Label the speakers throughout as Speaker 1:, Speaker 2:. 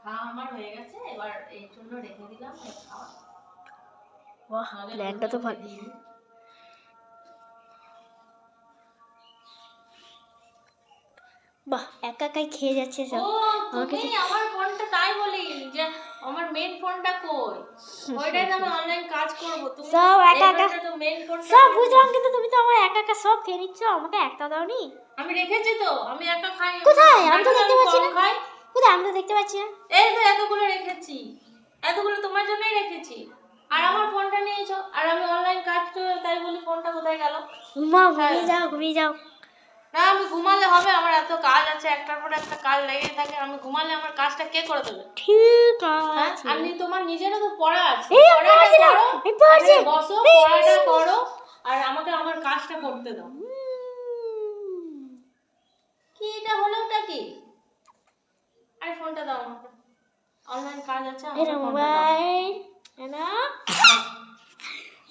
Speaker 1: খাওয়া আমার হয়ে গেছে এবার এই জন্য রেখে দিলাম খাওয়া।
Speaker 2: বাহ প্ল্যানটা তো ভালো। বাহ একা একাই খেয়ে যাচ্ছে সব। আমাকে
Speaker 1: তুমি আমার ফোনটা তাই বলি যে আমার মেন ফোনটা কই? ওইটাই তো আমি অনলাইন কাজ করব তুমি
Speaker 2: সব একা একা-
Speaker 1: তো মেন ফোনটা
Speaker 2: সব বুঝলাম কিন্তু তুমি তো আমার একা একা সব খেয়ে নিচ্ছ আমাকে একটা দাও নি
Speaker 1: আমি রেখেছি তো আমি একা খাই।
Speaker 2: কোথায়? আমি তো দেখতে পাচ্ছি না।
Speaker 1: খাই।
Speaker 2: কোথায় আমি তো দেখতে পাচ্ছি না।
Speaker 1: এই তো এতগুলো রেখেছি। এতগুলো তোমার জন্যই রেখেছি। আর আমার ফোনটা নিয়েছো আর আমি অনলাইন কাজ করে তাই বলি ফোনটা কোথায় গেল?
Speaker 2: মা ঘুমিয়ে
Speaker 1: হ্যাঁ।
Speaker 2: যাও ঘুমিয়ে যাও।
Speaker 1: না আমি ঘুমালে হবে আমার এত কাজ আছে একটার পর একটা কাজ লেগে থাকে। আমি ঘুমালে আমার কাজটা কে করে দেবে?
Speaker 2: ঠিক
Speaker 1: হ্যাঁ
Speaker 2: আছে।
Speaker 1: আমি তোমার নিজেরও তো পড়া আছে। পড়াটা করো,
Speaker 2: পারছি।
Speaker 1: বসো পড়াটা করো। আর আমাকে আমার কাজটা করতে দাও। কি এটা হলো ওটা কি? ফোনটা দাও? আমাকে অনলাইন কাজ আছে আমাকে
Speaker 2: এরা
Speaker 1: ফোনটা দাও।
Speaker 2: মোবাইল না?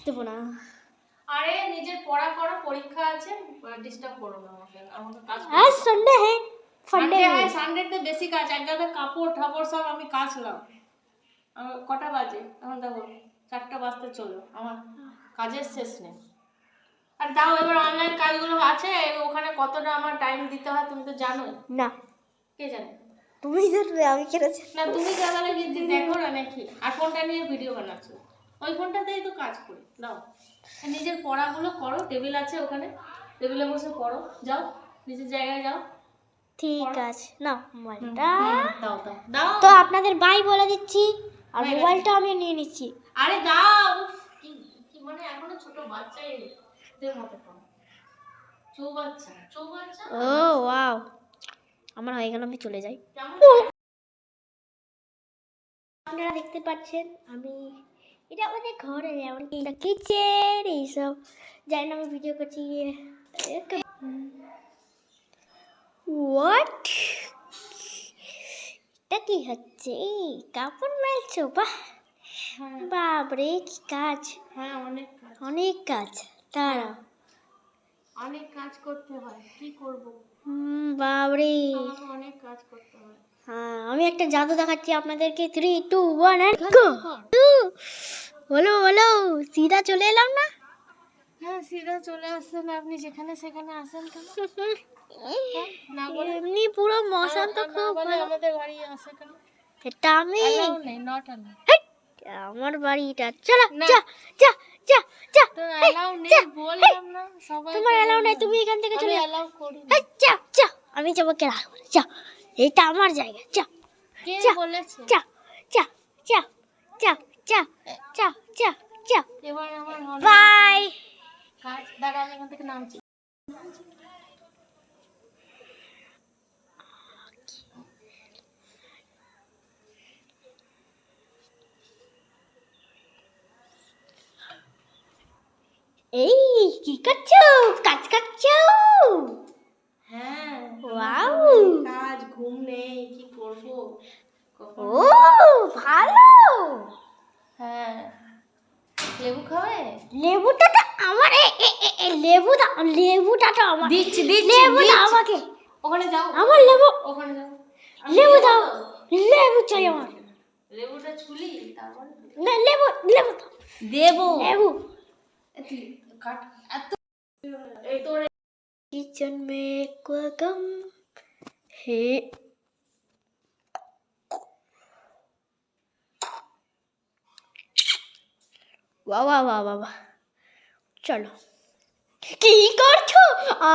Speaker 2: দেবো না।
Speaker 1: আরে নিজের পড়া করো পরীক্ষা আছে ডিস্টার্ব করো না আমাকে। আমাকে কাজ
Speaker 2: আজ সানডে হ্যাঁ
Speaker 1: সানডে হয় সানডেতে বেশি কাজ এক কাপড় ঠাপড় সব আমি কাচলাম। আমার কটা বাজে? এখন দেখো চারটা বাজতে চলো। আমার কাজের শেষ নেই। আর দাও এবার অনলাইন কাজগুলো আছে ওখানে কতটা আমার টাইম দিতে হয় তুমি তো জানো
Speaker 2: না।
Speaker 1: কে জানে?
Speaker 2: তুমি জানবে আমি কেটেছি
Speaker 1: না তুমি জানালে কি দি- দেখো না নাকি? আর ফোনটা নিয়ে ভিডিও বানাচ্ছো। ওই ফোনটাতেই তো কাজ করি। দাও নিজের পড়াগুলো করো টেবিল আছে ওখানে। টেবিলে বসে পড়ো। যাও নিজের জায়গায় যাও।
Speaker 2: ঠিক আছে। না মোবাইলটা।
Speaker 1: দাও দাও
Speaker 2: তো আপনাদের বাই বলে দিচ্ছি আর মোবাইলটা আমি নিয়ে নিচ্ছি।
Speaker 1: আরে দাও কি মানে এখনও ছোট বাচ্চাই দের মতো করো চৌ বাচ্চা চৌ বাচ্চা?
Speaker 2: ও ওয়াও। আমার হয়ে গেল আমি চলে যাই। আপনারা দেখতে পাচ্ছেন আমি এটা আমাদের ঘরে যেমন কি কিচেন এইসব। জানি না আমি ভিডিও করছি হোয়াট এটা কি হচ্ছে? কাপড় মেলছো? বাহ!
Speaker 1: হ্যাঁ।
Speaker 2: বাপরে কি কাজ।
Speaker 1: হ্যাঁ অনেক কাজ।
Speaker 2: তারা
Speaker 1: অনেক কাজ করতে হয়। কি করব? আমাকে অনেক কাজ করতে হয়।
Speaker 2: হ্যাঁ আমি একটা জাদু দেখাচ্ছি আপনাদেরকে। Three two one and go হলো হলো সিধা চলে এলাম না?
Speaker 1: হ্যাঁ সিধা চলে আসছেন আপনি যেখানে সেখানে আসেন কেন? না বলে
Speaker 2: এমনি পুরো মশান তো খুব ভালো।
Speaker 1: আমাদের বাড়ি আসে কেন?
Speaker 2: এটা আমি
Speaker 1: নট
Speaker 2: আমার বাড়িটা। চলো। যা যা। যা যা
Speaker 1: অ্যালাউ নেই বললাম না সবাই
Speaker 2: তোমার অ্যালাউ নাই তুমি এখান থেকে চলে
Speaker 1: অ্যালাউ করি
Speaker 2: যা যা আমি যাব কেরা যা এটা আমার জায়গা যা
Speaker 1: কে। বলেছে?
Speaker 2: যা যা যা যা যা যা যা যা।
Speaker 1: এবার আমার
Speaker 2: বাই
Speaker 1: দাঁড়া আমি এখান থেকে নামছি।
Speaker 2: এই কি করছ? কাজ করছ?
Speaker 1: হ্যাঁ
Speaker 2: ওয়াও।
Speaker 1: কাজ ঘুম নেই কি করব?
Speaker 2: ও ভালো।
Speaker 1: হ্যাঁ লেবু খাবে?
Speaker 2: লেবুটা তো আমার লেবুটা লেবুটা তো আমার।
Speaker 1: দিচ্ছি দিচ্ছি
Speaker 2: লেবুটা আমাকে।
Speaker 1: ওখানে যাও।
Speaker 2: আমার লেবু
Speaker 1: ওখানে যাও।
Speaker 2: লেবু দাও। লেবু চাই আমার।
Speaker 1: লেবুটা ছুলি তারপরে
Speaker 2: না লেবু লেবু।
Speaker 1: দেবো।
Speaker 2: লেবু।
Speaker 1: কাট। এত
Speaker 2: কিচন মে কদম হে বাহ বাহ বাহ বাহ চলো। কি করছ? আ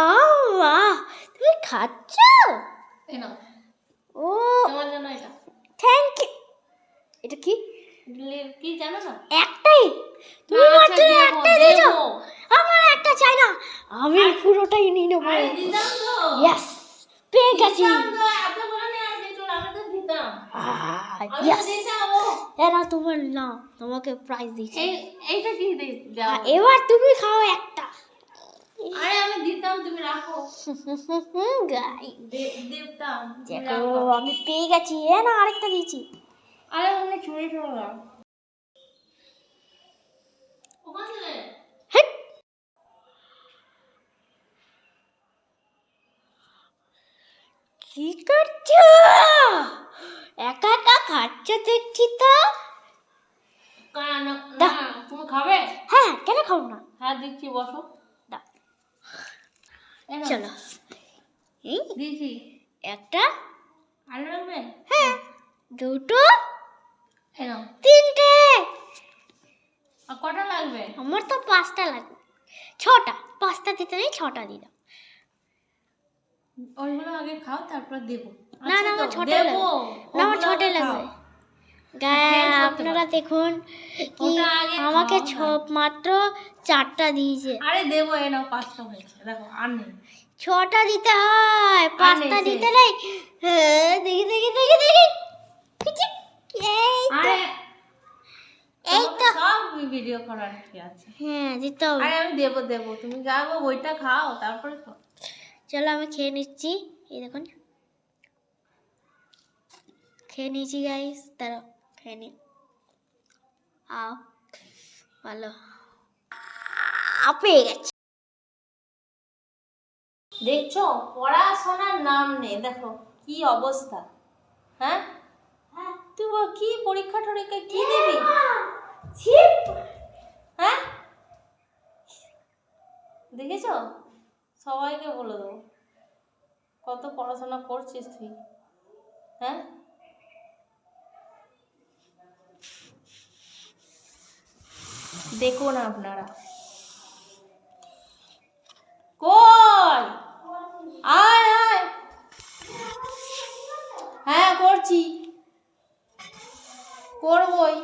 Speaker 2: তুমি খাচ্ছ? ও।
Speaker 1: তোমার জন্য এটা।
Speaker 2: থ্যাংক ইউ এটা কি?
Speaker 1: কি জানো না?
Speaker 2: একটাই। ইয়েস। এরা তোমার না তোমাকে প্রাইজ দিচ্ছি।
Speaker 1: এইটা কি?
Speaker 2: এবার তুমি খাও একটা।
Speaker 1: আরে আমি দিতাম তুমি রাখো। দিতাম।
Speaker 2: আমি পেয়ে গেছি। এ না আরেকটা দিয়েছি।
Speaker 1: আরে ওখানে ছুঁড়ে ছুঁড়ে
Speaker 2: কি করছ? আচ্ছা দেখছি তো।
Speaker 1: কান? না তুমি খাবে?
Speaker 2: হ্যাঁ কেন খাব না?
Speaker 1: হ্যাঁ দিচ্ছি বসো।
Speaker 2: চলো। এই
Speaker 1: দিয়েছি
Speaker 2: একটা।
Speaker 1: আলু লাগবে?
Speaker 2: হ্যাঁ। দুটো। তিনটে।
Speaker 1: আর কটা লাগবে?
Speaker 2: আমার তো পাঁচটা লাগবে। ছটা। পাঁচটা দিতে নেই ছটা দাও।
Speaker 1: ওইগুলো আগে খাও তারপর দেবো।
Speaker 2: না,
Speaker 1: আচ্ছা
Speaker 2: না, আমার ছটাই
Speaker 1: দেবো।
Speaker 2: না আমার
Speaker 1: আগে
Speaker 2: লাগবে গায়ে আপনারা দেখুন কি আমাকে
Speaker 1: খাও
Speaker 2: ছ মাত্র চারটা দিয়েছে।
Speaker 1: আরে দেবো এ নাও পাঁচটা হয়েছে। দেখো আর নেই।
Speaker 2: ছটা দিতে হয়। পাঁচটা দিতে নেই। হ্যাঁ দেখি দেখি দেখি দেখি। কিচিক। এই
Speaker 1: আরে
Speaker 2: এই তো।
Speaker 1: সব ভিডিও করার কি আছে?
Speaker 2: হ্যাঁ দিতে হবে।
Speaker 1: আরে আমি দেবো দেবো। তুমি যাব বইটা খাও তারপরে তো
Speaker 2: চলো আমি খেয়ে নিচ্ছি। এই দেখুন। খেয়ে নিয়েছি গাইস তারা খেয়ে নি। আও ভালো। পেয়ে গেছে।
Speaker 1: দেখছ? পড়াশোনার নাম নেই। দেখো কি অবস্থা। হ্যাঁ? তুই বল কি পরীক্ষা টরীক্ষা কি দিবি? হ্যাঁ? দেখেছ? সবাইকে বলে দেবো কত পড়াশোনা করছিস তুই? হ্যাঁ? দেখুন আপনারা। কই? আয় আয়। হ্যাঁ করছি। করবই।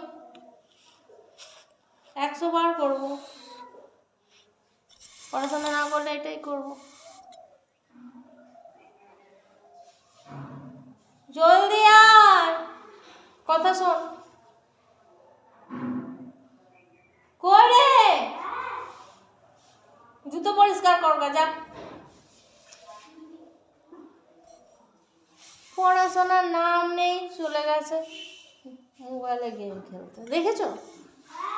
Speaker 1: একশো বার করব। পড়াশোনা এটাই করব। জলদি আয় কথা শোন। করে। জুতো পরিষ্কার কর গা, যা। পড়াশোনার নাম নেই চলে গেছে। মোবাইলে গেম খেলতে। দেখেছ?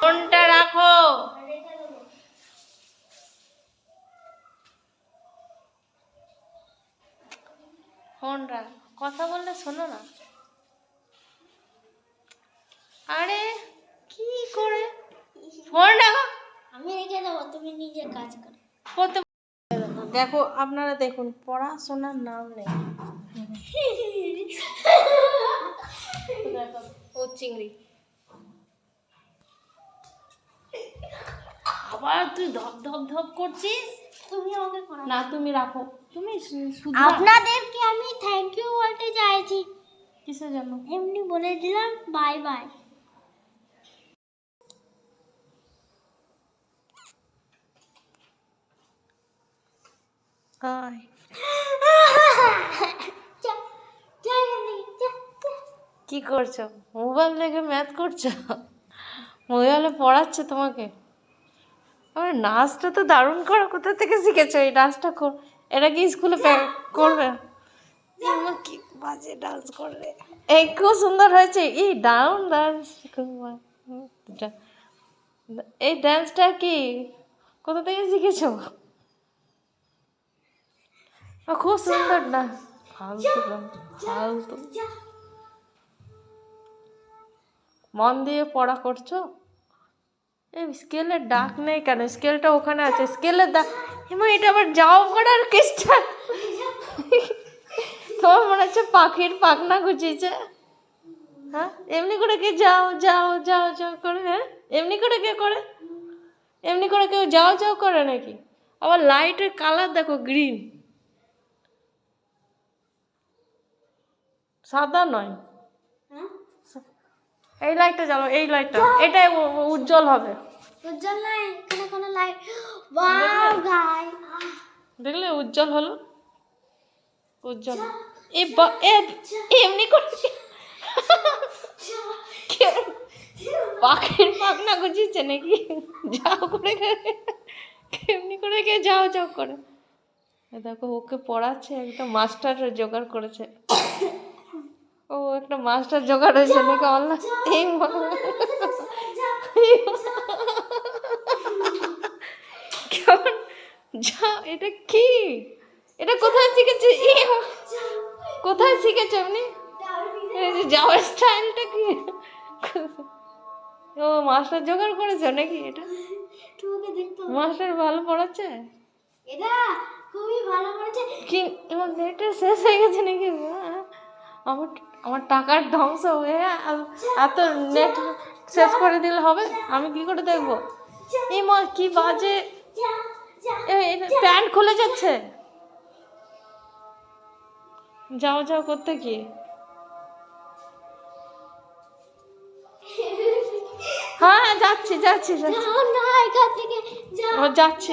Speaker 1: ফোনটা রাখো ফোন রাখ কথা বললে শোনো না। আরে কি করে? ফোন রাখো
Speaker 2: আমি রেখে দেবো তুমি নিজের কাজ করো।
Speaker 1: করতে দেখো আপনারা দেখুন পড়াশোনার নাম নেই। দেখো ও চিংড়ি। আবার তুই ধপ ধপ ধপ করছিস?
Speaker 2: তুমি আমাকে করো।
Speaker 1: না তুমি রাখো। তুমি শুধু
Speaker 2: আপনাদেরকে আমি থ্যাংক ইউ বলতে চাইছি।
Speaker 1: কিসের জন্য?
Speaker 2: এমনি বলে দিলাম বাই বাই
Speaker 1: আয় কি করছ? মোবাইল দেখে ম্যাথ করছ? মোবাইলে পড়াচ্ছে তোমাকে? আমার নাচটা তো দারুণ করো কোথা থেকে শিখেছো এই নাচটা কর? এটা কি স্কুলে করবে। কি বাজে ডান্স করবে। এই খুব সুন্দর হয়েছে। এই দারুণ ডান্স এই ডান্সটা কি? কোথা থেকে শিখেছো? খুব সুন্দর ডান্স ফালতু ফালতু। মন দিয়ে পড়া করছ? এই স্কেলের ডাক নেই কেন? স্কেলটা ওখানে আছে। স্কেলের ডাক এমন এটা আবার যাও করার কেসটা? তোমার মনে হচ্ছে পাখির পাখনা গুছিয়েছে হ্যাঁ? এমনি করে কে যাও যাও যাও যাও করে হ্যাঁ? এমনি করে কে করে? এমনি করে কেউ যাও যাও করে নাকি? আবার লাইটের কালার দেখো, গ্রিন। সাদা নয়। এই লাইটটা জ্বালো এই লাইটটা উ- উজ্জ্বল হবে।
Speaker 2: উজ্জ্বল নাই এখানে কোনো লাইট ওয়াও গাই
Speaker 1: দেখলে উজ্জ্বল হলো? উজ্জ্বল। এ বা- এ এমনি করে কে- পাখির পাখনা গুছিয়েছে নাকি? যাও করে কে- এমনি করে কে যাও যাও করে। দেখো ওকে পড়াচ্ছে একটা মাস্টার জোগাড় করেছে। ও একটা মাস্টার জোগাড় হয়েছে নাকি অনলাইন এই কেমন? যা এটা কি? এটা কোথায় শিখেছে? কোথায় শিখেছে আপনি? যাওয়ার স্টাইলটা কি? ও মাস্টার জোগাড় করেছ নাকি এটা। মাস্টার ভালো পড়াচ্ছে?
Speaker 2: এটা খুবই ভালো করেছে
Speaker 1: কি আমার নেটে শেষ হয়ে গেছে নাকি? আমার আমার টাকার ধ্বংস হয়ে এত নেট শেষ করে দিলে হবে? আমি কি করে দেখব? এই মা কি বাজে। প্যান্ট খুলে যাচ্ছে। যাও যাও করতে কি? হ্যাঁ যাচ্ছি যাচ্ছি যাচ্ছি। ও যাচ্ছি।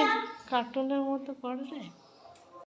Speaker 1: কার্টুনের মতো করে